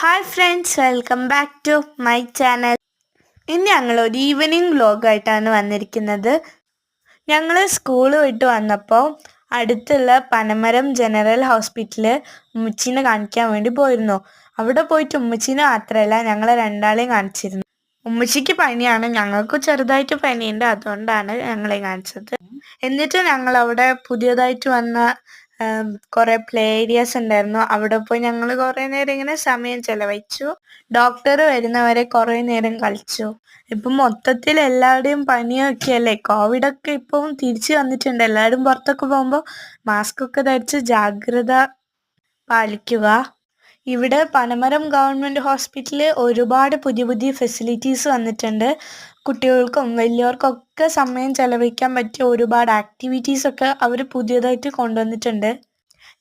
Hi friends welcome back to my channel ഇന്ന് ഞങ്ങൾ ഒരു ഈവനിങ് വ്ലോഗായിട്ടാണ് വന്നിരിക്കുന്നത്. ഞങ്ങൾ സ്കൂൾ വിട്ട് വന്നപ്പോൾ അടുത്തുള്ള പനമരം ജനറൽ ഹോസ്പിറ്റലിൽ ഉമ്മച്ചീനെ കാണിക്കാൻ വേണ്ടി പോയിരുന്നു. അവിടെ പോയിട്ട് ഉമ്മച്ചീനെ മാത്രമല്ല ഞങ്ങളെ രണ്ടാളെയും കാണിച്ചിരുന്നു. ഉമ്മച്ചിക്ക് പനിയാണ് ഞങ്ങൾക്ക് ചെറുതായിട്ട് പനിയുണ്ട് അതുകൊണ്ടാണ് ഞങ്ങളെ കാണിച്ചത്. എന്നിട്ട് ഞങ്ങൾ അവിടെ പുതിയതായിട്ട് വന്ന കുറെ പ്ലേ ഏരിയാസ് ഉണ്ടായിരുന്നു. അവിടെ പോയി ഞങ്ങൾ കുറെ നേരം ഇങ്ങനെ സമയം ചെലവഴിച്ചു. ഡോക്ടർ വരുന്നവരെ കുറെ നേരം കളിച്ചു. ഇപ്പം മൊത്തത്തിൽ എല്ലാവരുടെയും പനിയൊക്കെ അല്ലേ കോവിഡ് ഒക്കെ ഇപ്പം തിരിച്ചു വന്നിട്ടുണ്ട്. എല്ലാവരും പുറത്തൊക്കെ പോകുമ്പോൾ മാസ്ക് ഒക്കെ ധരിച്ച് ജാഗ്രത പാലിക്കുക. ഇവിടെ പനമരം ഗവൺമെന്റ് ഹോസ്പിറ്റലിൽ ഒരുപാട് പുതിയ പുതിയ ഫെസിലിറ്റീസ് വന്നിട്ടുണ്ട്. കുട്ടികൾക്കും വലിയവർക്കൊക്കെ സമയം ചെലവഴിക്കാൻ പറ്റിയ ഒരുപാട് ആക്ടിവിറ്റീസ് ഒക്കെ അവർ പുതിയതായിട്ട് കൊണ്ടുവന്നിട്ടുണ്ട്.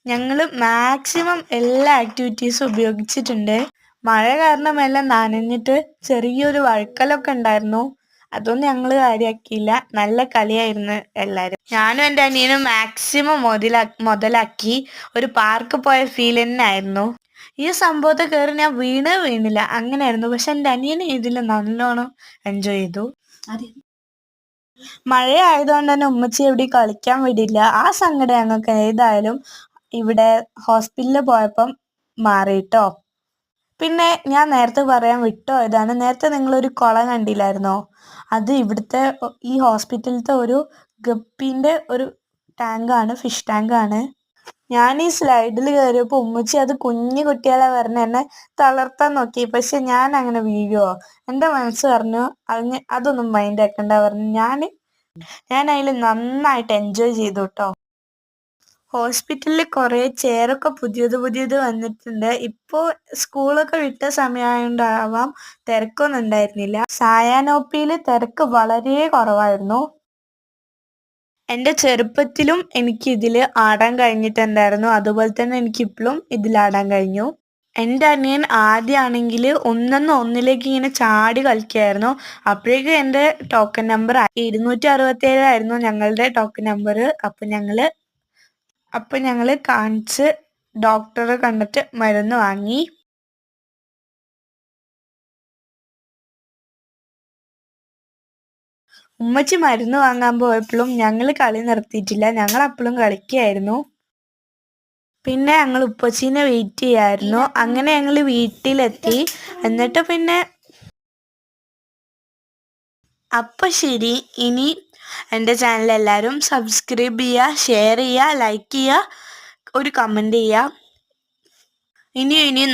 ഞങ്ങൾ മാക്സിമം എല്ലാ ആക്ടിവിറ്റീസും ഉപയോഗിച്ചിട്ടുണ്ട്. മഴ കാരണം എല്ലാം നനഞ്ഞിട്ട് ചെറിയൊരു വഴുക്കലൊക്കെ ഉണ്ടായിരുന്നു. അതൊന്നും ഞങ്ങൾ കാര്യമാക്കിയില്ല നല്ല കളിയായിരുന്നു എല്ലാവരും ഞാനും എന്റെ അനിയനും മാക്സിമം മുതലാ മുതലാക്കി ഒരു പാർക്ക് പോയ ഫീൽ തന്നെ ആയിരുന്നു ഈ സംഭവത്തെ കയറി ഞാൻ വീണ് വീണില്ല. അങ്ങനെയായിരുന്നു. പക്ഷെ എന്റെ അനിയൻ ഇതിൽ നല്ലോണം എൻജോയ് ചെയ്തു. മഴ ആയതുകൊണ്ട് തന്നെ ഉമ്മച്ചി എവിടെ കളിക്കാൻ വിടില്ല. ആ സങ്കടം ഞങ്ങൾക്ക് ഏതായാലും ഇവിടെ ഹോസ്പിറ്റലിൽ പോയപ്പം മാറിയിട്ടോ. പിന്നെ ഞാൻ നേരത്തെ പറയാൻ വിട്ടോ ഇതാണ്. നേരത്തെ നിങ്ങൾ ഒരു കുളം കണ്ടില്ലായിരുന്നോ? അത് ഇവിടുത്തെ ഈ ഹോസ്പിറ്റലിലത്തെ ഒരു ഗപ്പിന്റെ ഒരു ടാങ്കാണ് ഫിഷ് ടാങ്കാണ്. ഞാൻ ഈ സ്ലൈഡിൽ കയറിയപ്പോൾ ഉമ്മച്ചി അത് കുഞ്ഞു കുട്ടികളെ പറഞ്ഞ് എന്നെ തളർത്താൻ നോക്കി. പക്ഷെ ഞാൻ അങ്ങനെ വീഴുവോ? എന്റെ മനസ്സ് പറഞ്ഞു അതിന് അതൊന്നും മൈൻഡ് ആക്കണ്ട പറഞ്ഞു. ഞാൻ ഞാൻ അതിൽ നന്നായിട്ട് എൻജോയ് ചെയ്തു കേട്ടോ ഹോസ്പിറ്റലിൽ കുറേ ചെയറൊക്കെ പുതിയത് പുതിയത് വന്നിട്ടുണ്ട്. ഇപ്പോ സ്കൂളൊക്കെ വിട്ട സമയമായോണ്ടാവാം തിരക്കൊന്നും ഉണ്ടായിരുന്നില്ല. സായാനോപ്പിയിൽ തിരക്ക് വളരെ കുറവായിരുന്നു. എന്റെ ചെറുപ്പത്തിലും എനിക്ക് ഇതിൽ ആടാൻ കഴിഞ്ഞിട്ടുണ്ടായിരുന്നു. അതുപോലെ തന്നെ എനിക്ക് ഇപ്പോഴും ഇതിൽ ആടാൻ കഴിഞ്ഞു. എന്റെ അനിയൻ ആദ്യമാണെങ്കിൽ ഒന്നെന്ന് ഒന്നിലേക്ക് ഇങ്ങനെ ചാടി കളിക്കുകയായിരുന്നു അപ്പോഴേക്കും എന്റെ ടോക്കൺ നമ്പർ ഇരുന്നൂറ്റി അറുപത്തേഴായിരുന്നു ഞങ്ങളുടെ ടോക്കൺ നമ്പർ അപ്പം ഞങ്ങൾ അപ്പം ഞങ്ങൾ കാണിച്ച് ഡോക്ടറെ കണ്ടിട്ട് മരുന്ന് വാങ്ങി. ഉമ്മച്ചി മരുന്ന് വാങ്ങാൻ പോയപ്പോഴും ഞങ്ങൾ കളി നിർത്തിയിട്ടില്ല. ഞങ്ങൾ അപ്പോഴും കളിക്കുകയായിരുന്നു പിന്നെ ഞങ്ങൾ ഉപ്പച്ചീനെ വെയിറ്റ് ചെയ്യായിരുന്നു. അങ്ങനെ ഞങ്ങൾ വീട്ടിലെത്തി. എന്നിട്ട് പിന്നെ അപ്പം ശരി. ഇനി എന്റെ ചാനൽ എല്ലാവരും സബ്സ്ക്രൈബ് ചെയ്യുക ഷെയർ ചെയ്യുക ലൈക്ക് ചെയ്യുക ഒരു കമന്റ് ചെയ്യുക. ഇനിയും ഇനിയും